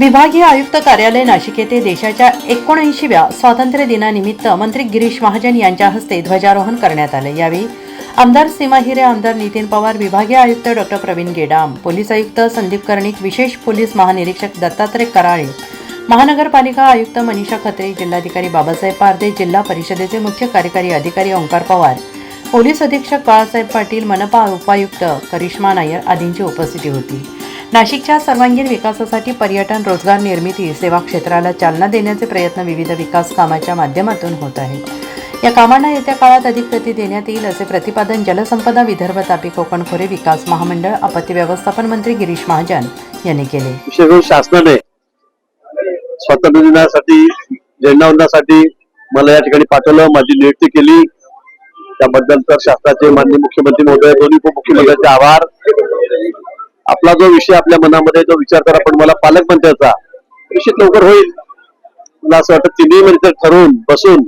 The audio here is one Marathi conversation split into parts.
विभागीय आयुक्त कार्यालय नाशिक येथे देशाच्या एकोणऐंशीव्या स्वातंत्र्य दिनानिमित्त मंत्री गिरीश महाजन यांच्या हस्ते ध्वजारोहण करण्यात आले. यावेळी आमदार सीमा हिरे आमदार नितीन पवार विभागीय आयुक्त डॉक्टर प्रवीण गेडाम पोलीस आयुक्त संदीप कर्णिक विशेष पोलीस महानिरीक्षक दत्तात्रय कराळे महानगरपालिका आयुक्त मनीषा खत्रे जिल्हाधिकारी बाबासाहेब पारदे जिल्हा परिषदेचे मुख्य कार्यकारी अधिकारी ओंकार पवार पोलीस अधीक्षक बाळासाहेब पाटील मनपा उपायुक्त करिश्मा नायर आदींची उपस्थिती होती. नाशिकच्या सर्वांगीण विकासासाठी पर्यटन रोजगार निर्मिती सेवा क्षेत्राला चालना देण्याचे प्रयत्न विविध विकास कामाच्या माध्यमातून होत आहेत. या कामांना येत्या काळात अधिक गती देण्यात येईल असे प्रतिपादन जलसंपदा विदर्भ तापी कोकण खोरे विकास महामंडळ आपत्ती व्यवस्थापन मंत्री गिरीश महाजन यांनी केले. शासनाने स्वातंत्र्य दिनासाठी झेंडावंदासाठी मला या ठिकाणी पाठवलं माझी नियुक्ती केली. त्याबद्दल तर शासनाचे माननीय मुख्यमंत्री महोदय दोन्ही उपमुख्यमंत्र्यांचे आभार. आपला जो विषय आपल्या मनामध्ये जो विचार करा पण मला पालकमंत्र्याचा निश्चित लवकर होईल. मला असं वाटतं तिन्ही म्हणजे ठरवून बसून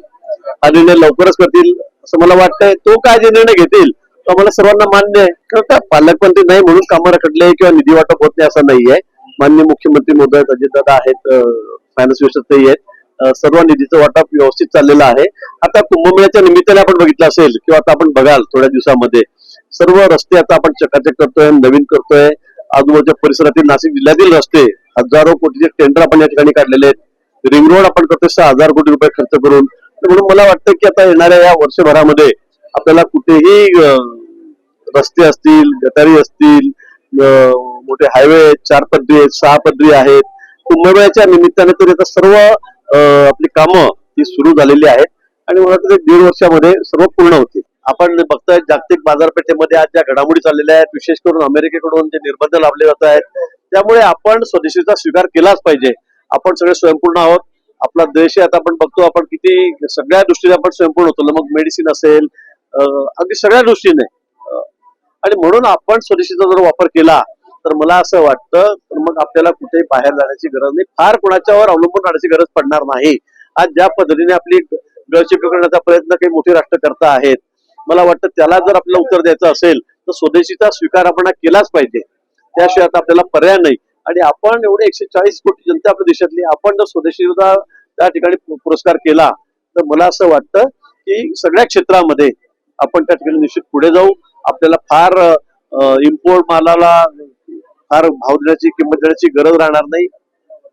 हा निर्णय लवकरच करतील असं मला वाटतंय. तो काय जे निर्णय घेतील तो आम्हाला सर्वांना मान्य आहे. कारण का? पालकमंत्री नाही म्हणून कामं रखडले किंवा निधी वाटप होत नाही असं नाहीये. माननीय मुख्यमंत्री महोदय अजितदादा आहेत फायनान्स मिनिस्टर आहेत. सर्व निधीचं वाटप व्यवस्थित चाललेलं आहे. आता कुंभमेळ्याच्या निमित्ताने आपण बघितलं असेल किंवा आता आपण बघाल थोड्या दिवसामध्ये सर्व रस्ते आता आपण चकाचक करतोय नवीन करतोय. आजूबाजूच्या परिसरातील नाशिक जिल्ह्यातील रस्ते हजारो कोटीचे टेंडर आपण या ठिकाणी काढलेले आहेत. रिंग रोड आपण प्रत्यक्ष सहा हजार कोटी रुपये खर्च करून. म्हणून मला वाटतं की आता येणाऱ्या या वर्षभरामध्ये आपल्याला कुठेही रस्ते असतील गटारी असतील मोठे हायवे चार पदरी आहेत सहा पदरी आहेत. कुंभमेळ्याच्या निमित्ताने तरी आता सर्व आपली कामं ही सुरू झालेली आहेत. आणि मला वाटतं ते दीड वर्षामध्ये सर्व पूर्ण होतील. आपण बघतोय जागतिक बाजारपेठेमध्ये आज ज्या घडामोडी चाललेल्या आहेत विशेष करून अमेरिकेकडून जे निर्बंध लावले जात आहेत त्यामुळे आपण स्वदेशीचा स्वीकार केलाच पाहिजे. आपण सगळे स्वयंपूर्ण आहोत. आपला देश आता आपण बघतो आपण किती सगळ्या दृष्टीने आपण स्वयंपूर्ण होतो. मग मेडिसिन असेल अगदी सगळ्या दृष्टीने. आणि म्हणून आपण स्वदेशीचा जर वापर केला तर मला असं वाटतं तर मग आपल्याला कुठेही बाहेर जाण्याची गरज नाही. फार कुणाच्यावर अवलंबून राहण्याची गरज पडणार नाही. आज ज्या पद्धतीने आपली गळचिपी करण्याचा प्रयत्न काही मोठी राष्ट्र करता आहेत मला वाटतं त्याला जर आपल्याला उत्तर द्यायचं असेल तर स्वदेशीचा स्वीकार आपण केलाच पाहिजे. त्याशिवाय आता आपल्याला पर्याय नाही. आणि आपण एवढे एकशे चाळीस कोटी जनता आपल्या देशातली आपण जर स्वदेशीचा त्या ठिकाणी पुरस्कार केला तर मला असं वाटतं की सगळ्या क्षेत्रामध्ये आपण त्या ठिकाणी निश्चित पुढे जाऊ. आपल्याला फार इम्पोर्ट मालाला फार भाव देण्याची किंमत देण्याची गरज राहणार नाही.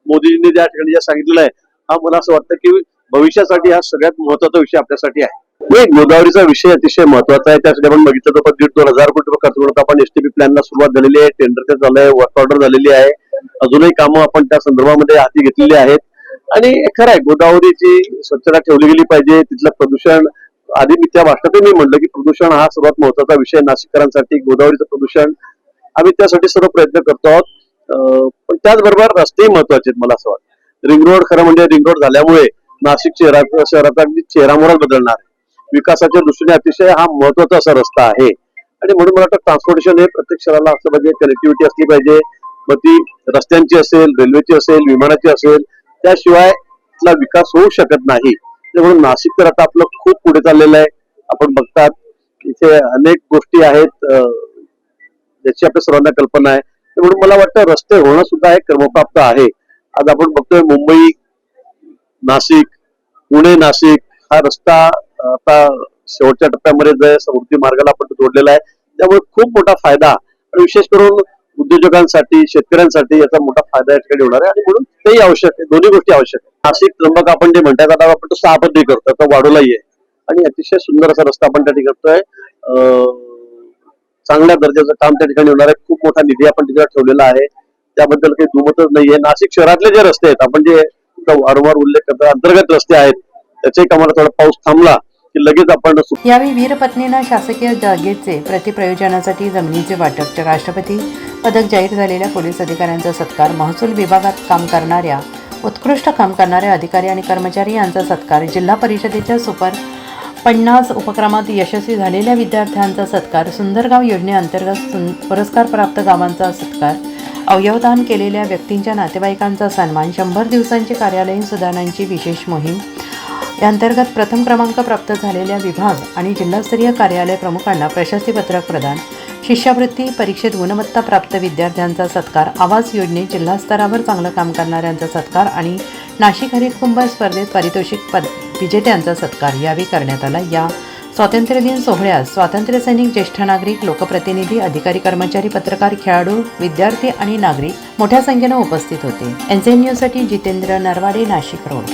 मोदीजींनी ज्या ठिकाणी जे सांगितलेलं आहे हा मला असं वाटतं की भविष्यासाठी हा सगळ्यात महत्त्वाचा विषय आपल्यासाठी आहे. नाही गोदावरीचा विषय अतिशय महत्त्वाचा आहे. त्यासाठी आपण बघितलं तर दीड दोन हजार कोटी रुपये खर्च करून आपण एसटीपी प्लॅनला सुरुवात झालेली आहे. टेंडर ते झालंय वर्क ऑर्डर झालेली आहे. अजूनही कामं आपण त्या संदर्भामध्ये हाती घेतलेली आहेत. आणि खरं आहे गोदावरीची स्वच्छता ठेवली गेली पाहिजे. तिथलं प्रदूषण आधी मी त्या भाषणातही मी म्हणलं की प्रदूषण हा सर्वात महत्त्वाचा विषय नाशिककरांसाठी गोदावरीचं प्रदूषण. आम्ही त्यासाठी सर्व प्रयत्न करतो आहोत. पण त्याचबरोबर रस्तेही महत्त्वाचे आहेत मला असं वाटतं. रिंग रोड खरं म्हणजे रिंग रोड झाल्यामुळे नाशिक शहरात शहराचा अगदी चेहरामोहराच बदलणार विकासाच्या दृष्टीने अतिशय हा महत्त्वाचा असा रस्ता आहे. आणि म्हणून मला वाटतं ट्रान्सपोर्टेशन हे प्रत्येक शहराला असलं पाहिजे कनेक्टिव्हिटी असली पाहिजे. मग ती रस्त्यांची असेल रेल्वेची असेल विमानाची असेल त्याशिवाय तिथला विकास होऊ शकत नाही. म्हणून नाशिक तर आता आपलं खूप पुढे चाललेलं आहे. आपण बघतात इथे अनेक गोष्टी आहेत ज्याची आपल्या सर्वांना कल्पना आहे. तर म्हणून मला वाटतं रस्ते होणं सुद्धा एक क्रमप्राप्त आहे. आज आपण बघतोय मुंबई नाशिक पुणे नाशिक हा रस्ता आता शेवटच्या टप्प्यामध्ये जे समृद्धी मार्गाला आपण जोडलेला आहे त्यामुळे खूप मोठा फायदा आणि विशेष करून उद्योजकांसाठी शेतकऱ्यांसाठी याचा मोठा फायदा या ठिकाणी होणार आहे. आणि म्हणून तेही आवश्यक आहे. दोन्ही गोष्टी आवश्यक आहे नाशिक त्र्यंबक आपण जे म्हणतात आता आपण तो सहा करतो आता वाढवलाही आहे. आणि अतिशय सुंदर असा रस्ता आपण त्या ठिकाणी करतोय. चांगल्या दर्जाचं काम त्या ठिकाणी होणार आहे. खूप मोठा निधी आपण तिकडे ठेवलेला आहे. त्याबद्दल काही दुमतच नाहीये. नाशिक शहरातले जे रस्ते आहेत आपण जे वारंवार उल्लेख करतो अंतर्गत रस्ते आहेत त्याच्याही कामाला थोडा पाऊस थांबला. की लगेच आपण यावेळी वीरपत्नींना शासकीय जागेचे प्रतिप्रयोजनासाठी जमिनीचे वाटप राष्ट्रपती पदक जाहीर झालेल्या पोलीस अधिकाऱ्यांचा सत्कार महसूल विभागात काम करणाऱ्या उत्कृष्ट काम करणाऱ्या अधिकारी आणि कर्मचारी यांचा सत्कार जिल्हा परिषदेच्या सुपर पन्नास उपक्रमात यशस्वी झालेल्या विद्यार्थ्यांचा सत्कार सुंदरगाव योजनेअंतर्गत सुन पुरस्कार प्राप्त गावांचा सत्कार अवयवदान केलेल्या व्यक्तींच्या नातेवाईकांचा सन्मान शंभर दिवसांची कार्यालयीन सुधारणांची विशेष मोहीम या अंतर्गत प्रथम क्रमांक प्राप्त झालेल्या विभाग आणि जिल्हास्तरीय कार्यालय प्रमुखांना प्रशस्तीपत्रक प्रदान. शिष्यवृत्ती परीक्षेत गुणवत्ता प्राप्त विद्यार्थ्यांचा सत्कार आवास योजनेत जिल्हास्तरावर चांगलं काम करणाऱ्यांचा सत्कार आणि नाशिक हरित कुंभ स्पर्धेत पारितोषिक पद विजेत्यांचा सत्कार यावेळी करण्यात आला. या स्वातंत्र्यदिन सोहळ्यात स्वातंत्र्य सैनिक ज्येष्ठ नागरिक लोकप्रतिनिधी अधिकारी कर्मचारी पत्रकार खेळाडू विद्यार्थी आणि नागरिक मोठ्या संख्येनं उपस्थित होते. एनसीएन न्यूजसाठी जितेंद्र नरवाडे नाशिक रोड.